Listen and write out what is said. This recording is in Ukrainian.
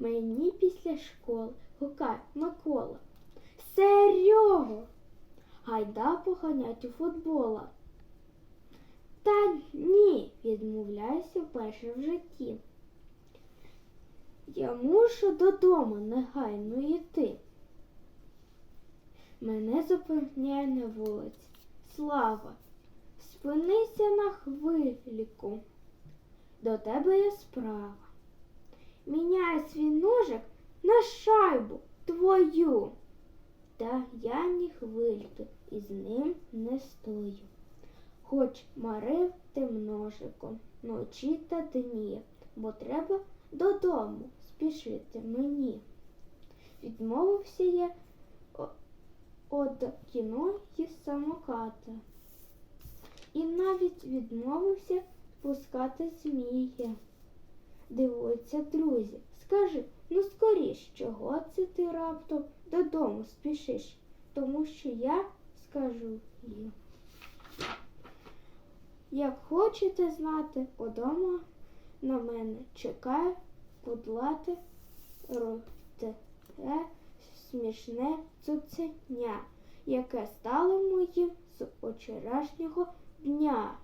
Мені після школи гукає Микола. Серйого! Гайда поганять у футбола. Та ні, відмовляюся вперше в житті. Я мушу додому негайно йти. Мене зупиняє на вулиці. Слава, спинися на хвиліку. До тебе є справа. Міняю свій ножик на шайбу твою. Та я ні хвильки із ним не стою. Хоч марив тим ножиком ночі та дні, бо треба додому спішити мені. Відмовився я од кіно і самоката. І навіть відмовився пускати змія. Дивуються друзі. Скажи, ну чого це ти раптом додому спішиш? Тому що я скажу їм. Як хочете знати, удома на мене чекає подлате роте смішне цуценя, яке стало моїм з вчорашнього дня.